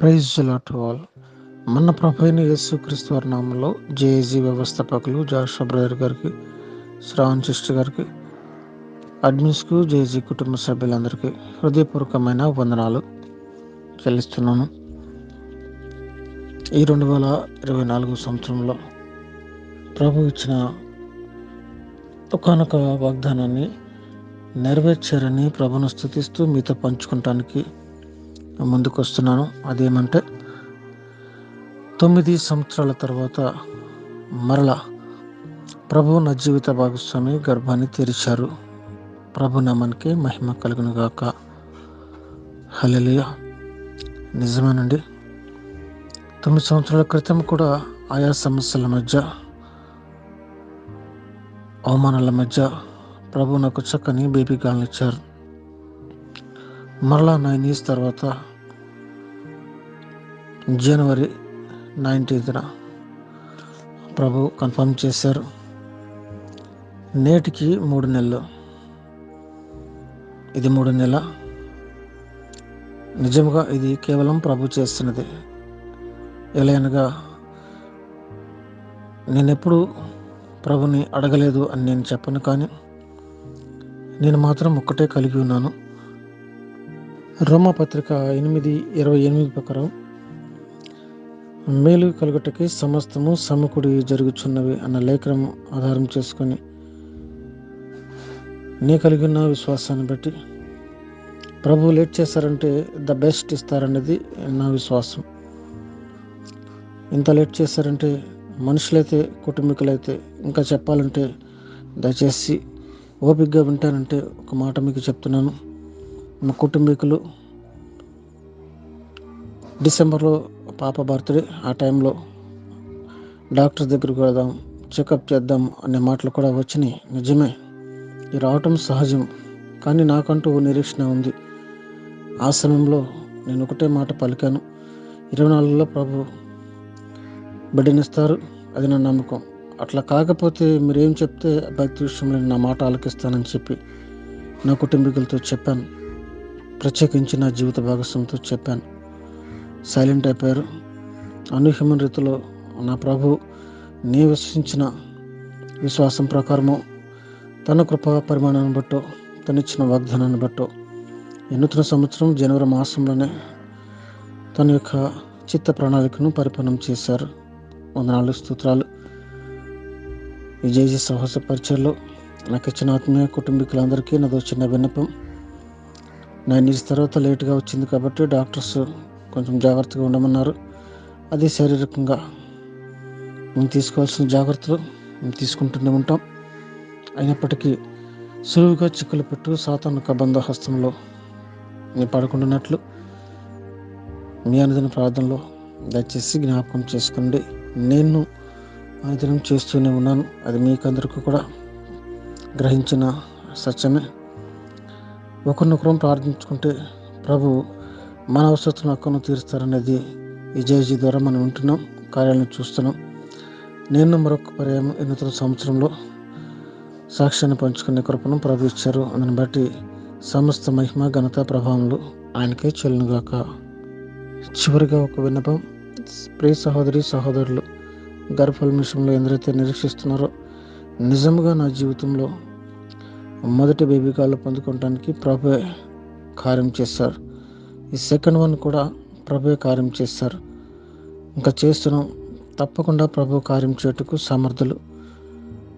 Praise lot all మన ప్రభైన యేసుక్రీస్తు క్రీస్తు నామంలో జేఏజీ వ్యవస్థాపకులు జాషా బ్రదర్ గారికి శ్రావణ్ సిస్టర్ గారికి అడ్మిన్స్కు జేజీ కుటుంబ సభ్యులందరికీ హృదయపూర్వకమైన వందనాలు చెల్లిస్తున్నాను. ఈ రెండు వేల ఇరవై నాలుగు సంవత్సరంలో ప్రభు ఇచ్చిన ఒకనొక వాగ్దానాన్ని నెరవేర్చారని ప్రభును స్థుతిస్తూ మీతో పంచుకుంటానికి ముందుకు వస్తున్నాను అదేమంటే తొమ్మిది సంవత్సరాల తర్వాత మరల ప్రభు నా జీవిత భాగస్వామి గర్భాన్ని తెరిచారు. ప్రభు నామానికి మహిమ కలుగును గాక హలెలియ నిజమేనండి. తొమ్మిది సంవత్సరాల క్రితం కూడా ఆయా సమస్యల మధ్య అవమానాల మధ్య ప్రభు నాకు చక్కని బేబీ గాల్ని ఇచ్చారు. మరలా నైన్ ఇయర్స్ తర్వాత జనవరి నైన్టీన్త్న ప్రభు కన్ఫర్మ్ చేశారు. నేటికి మూడు నెలలు. ఇది మూడు నెల. నిజంగా ఇది కేవలం ప్రభు చేస్తున్నది. ఎలాగనగా నేనెప్పుడు ప్రభుని అడగలేదు అని నేను చెప్పను కానీ నేను మాత్రం ఒక్కటే కలిగి ఉన్నాను. రోమపత్రిక ఎనిమిది ఇరవై ఎనిమిది ప్రకారం మేలు కలుగుటకి సమస్తము సమకుడి జరుగుచున్నవి అన్న లేఖనం ఆధారం చేసుకొని నీ కలిగి ఉన్న విశ్వాసాన్ని బట్టి. ప్రభు లేట్ చేశారంటే ద బెస్ట్ ఇస్తారనేది నా విశ్వాసం. ఇంత లేట్ చేశారంటే మనుషులైతే కుటుంబీకులైతే ఇంకా చెప్పాలంటే దయచేసి ఓపికగా వింటానంటే ఒక మాట మీకు చెప్తున్నాను. మా కుటుంబీకులు. డిసెంబర్లో పాప బర్త్డే ఆ టైంలో డాక్టర్ దగ్గరికి వెళదాం చెకప్ చేద్దాం అనే మాటలు కూడా వచ్చినాయి. నిజమే ఇది రావటం సహజం కానీ నాకంటూ నిరీక్షణ ఉంది. ఆ సమయంలో నేను ఒకటే మాట పలికాను. ఇరవై నాలుగులో ప్రభు బిడ్డనిస్తారు అది నా నమ్మకం. అట్లా కాకపోతే మీరేం చెప్తే భక్తి విషయంలో నా మాట ఆలకిస్తానని చెప్పి నా కుటుంబీకులతో చెప్పాను. ప్రత్యేకించి నా జీవిత భాగస్వామితో చెప్పాను. సైలెంట్ అయిపోయారు. అనూహ్యమైన రీతిలో నా ప్రభు నీ విశ్వసించిన విశ్వాసం ప్రకారము తన కృపా పరిమాణాన్ని బట్టో తనిచ్చిన వాగ్దానాన్ని బట్టో ఎన్నుతున్న సంవత్సరం జనవరి మాసంలోనే తన యొక్క చిత్త ప్రణాళికను పరిపూర్ణం చేశారు. వందనాలు స్తోత్రాలు. విజయజీ జేజీ సాహస పరిచయలో నాకు ఇచ్చిన ఆత్మీయ కుటుంబీకులందరికీ నాదో చిన్న విన్నపం. నైన్ ఇయర్స్ తర్వాత లేట్గా వచ్చింది కాబట్టి డాక్టర్స్ కొంచెం జాగ్రత్తగా ఉండమన్నారు. అది శారీరకంగా మేము తీసుకోవాల్సిన జాగ్రత్తలు మేము తీసుకుంటూనే ఉంటాం. అయినప్పటికీ సులువుగా చిక్కులు పెట్టు సాతాను కబంధ హస్తంలో నేను పడుకుంటున్నట్లు మీ అనుదిన ప్రార్థనలో దయచేసి జ్ఞాపకం చేసుకోండి. నేను అనుదినం చేస్తూనే ఉన్నాను. అది మీకందరికీ కూడా గ్రహించిన సత్యమే. ఒకరినొకరం ప్రార్థించుకుంటే ప్రభు మన అవసరతను హక్కును తీరుస్తారనేది విజయజీ ద్వారా మనం వింటున్నాం కార్యాలను చూస్తున్నాం. నేను మరొక పర్యాయం ఎన్నితల సంవత్సరంలో సాక్ష్యాన్ని పంచుకునే కృపను ప్రభు ఇచ్చారు. అందుని బట్టి సమస్త మహిమ ఘనత ప్రభావములు ఆయనకే చెల్లునుగాక. చివరిగా ఒక విన్నపం. ప్రియ సహోదరి సహోదరులు గర్భఫల విషయంలో ఎందరైతే నిరీక్షిస్తున్నారో నిజంగా నా జీవితంలో మొదటి బేబీ కాళ్ళు పొందుకోవడానికి ప్రభే కార్యం చేస్తారు. ఈ సెకండ్ వన్ కూడా ప్రభే కార్యం చేస్తారు. ఇంకా చేస్తున్నాం. తప్పకుండా ప్రభు కార్యం చేయుటకు సమర్థులు.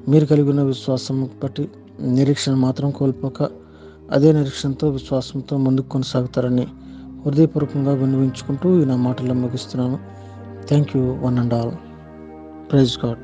మీరు కలిగి ఉన్న విశ్వాసం బట్టి నిరీక్షణ మాత్రం కోల్పోక అదే నిరీక్షణతో విశ్వాసంతో ముందుకు కొనసాగుతారని హృదయపూర్వకంగా వినిపించుకుంటూ ఈ నా మాటల్లో ముగిస్తున్నాను. Thank you one and all praise God